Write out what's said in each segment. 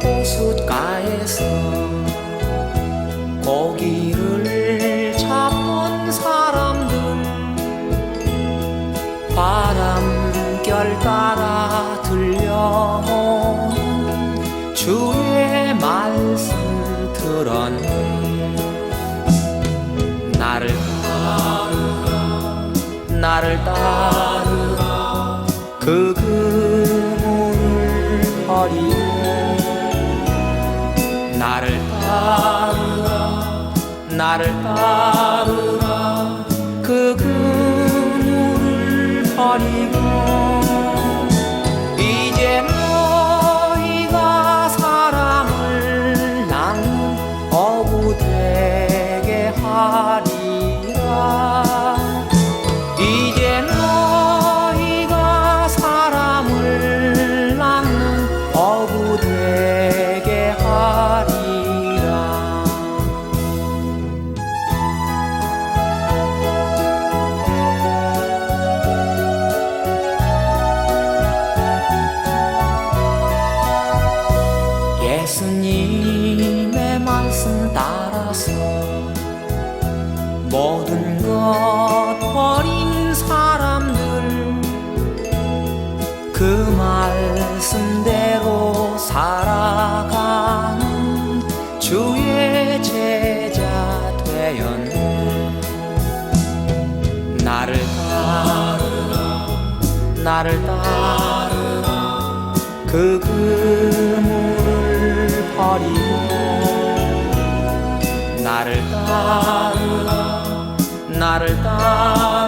호숫가에서 고기를 잡던 사람들 바람결 따라 들려오는 주의 말씀 들었네. 나를 따르라. 나를 따르라. 그 나를 따르라. 그 그물을 버리고 모든 것 버린 사람들. 그 말씀대로 살아가는 주의 제자 되었네. 나를 따르라. 나를 따르라. 그 그 나를 따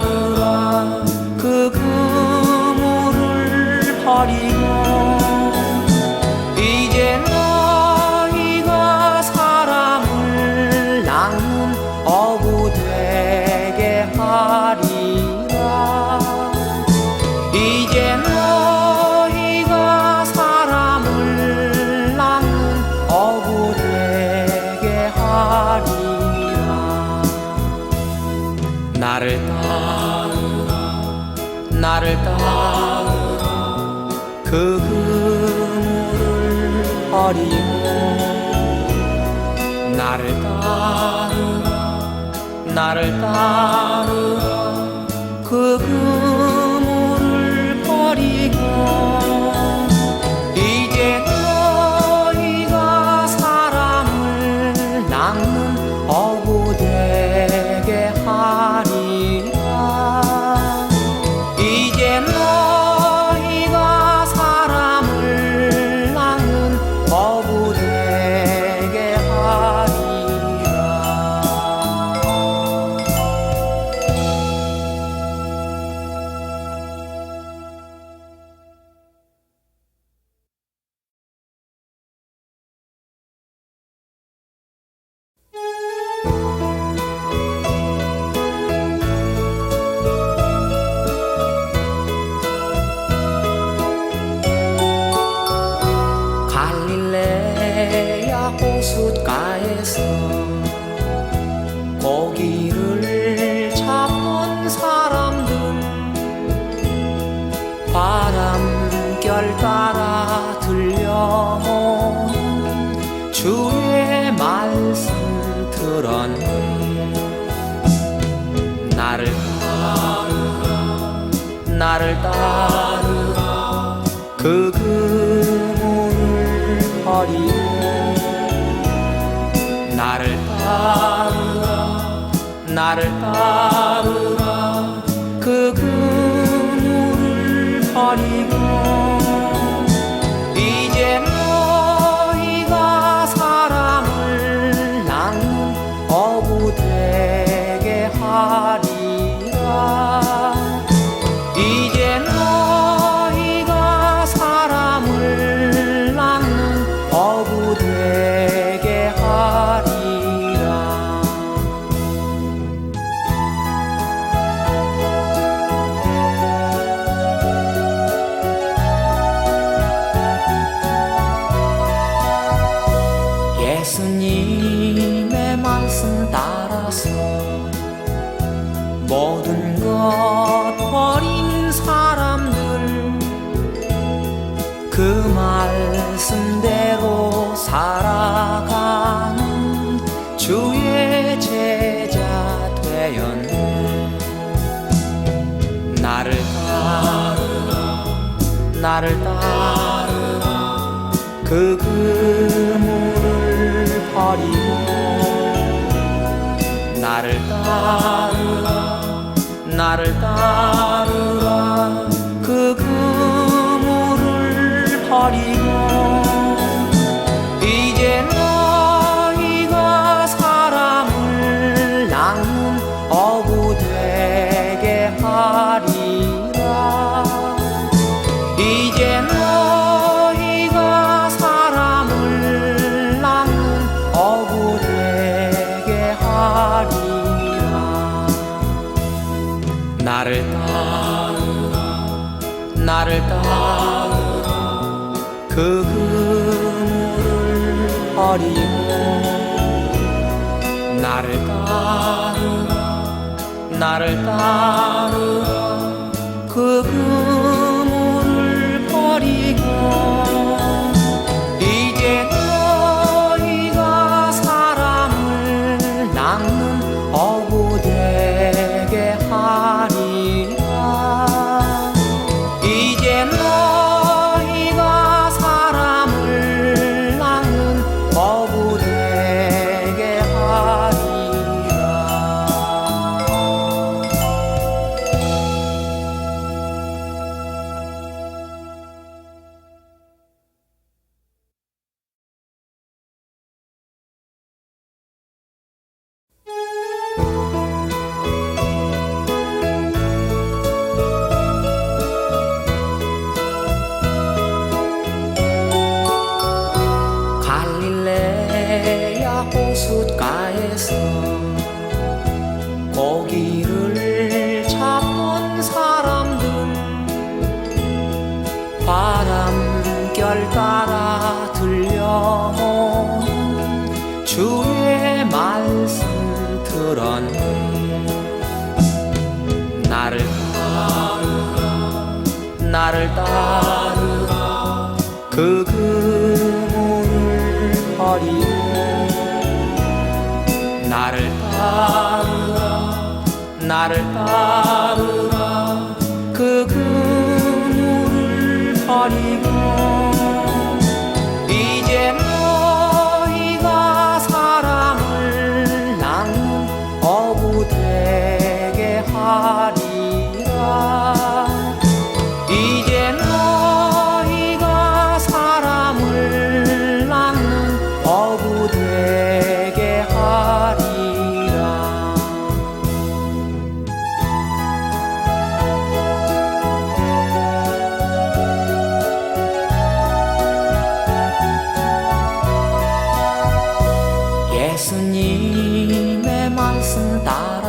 나를 따르라. 나를 따르라. 그 그물을 버리고 나를 따르라. 나를 따르라. 그 그물 낳는 호숫가에서 고기를 잡던 사람들 바람결 따라 들려오는 주의 말씀 들었네 나를 따르라 나를 따르라 그 그물을 버리고 나를 따르라. 나를 따르라 그 그물을 버리고 나를 따르라 나를 따르라 버리고 나를 따르라 나를 따르라. 그 그물을 버리고 이제 너희가 사람을 낚는 어부 호숫가에서 고기를 잡던 사람들 바람결 따라 들려오는 주의 말씀 들었네 나를 따르라 나를 따르라. 그 그물을 버리고 따르라. 나를 따르라. 그 그물을 버리고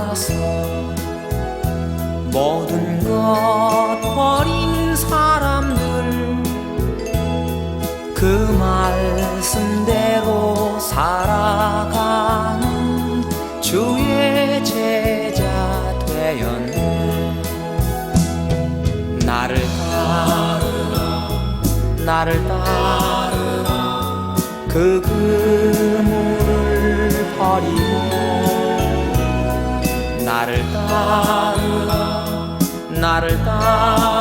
따라서 모든 것 버린 사람들. 그 말씀대로 살아가는 주의 제자 되었네. 나를 따르라. 나를 따르라. 그 그 나를 따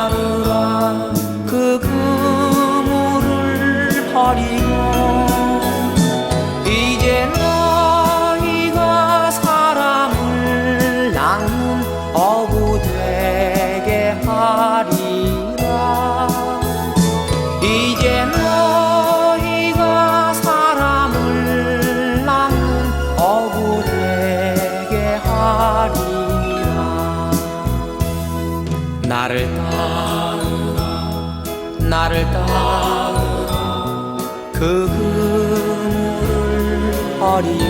나를 따르라. 나를 따르라. 그 그물을 버리고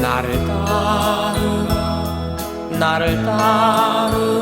나를 따르라. 나를 따르라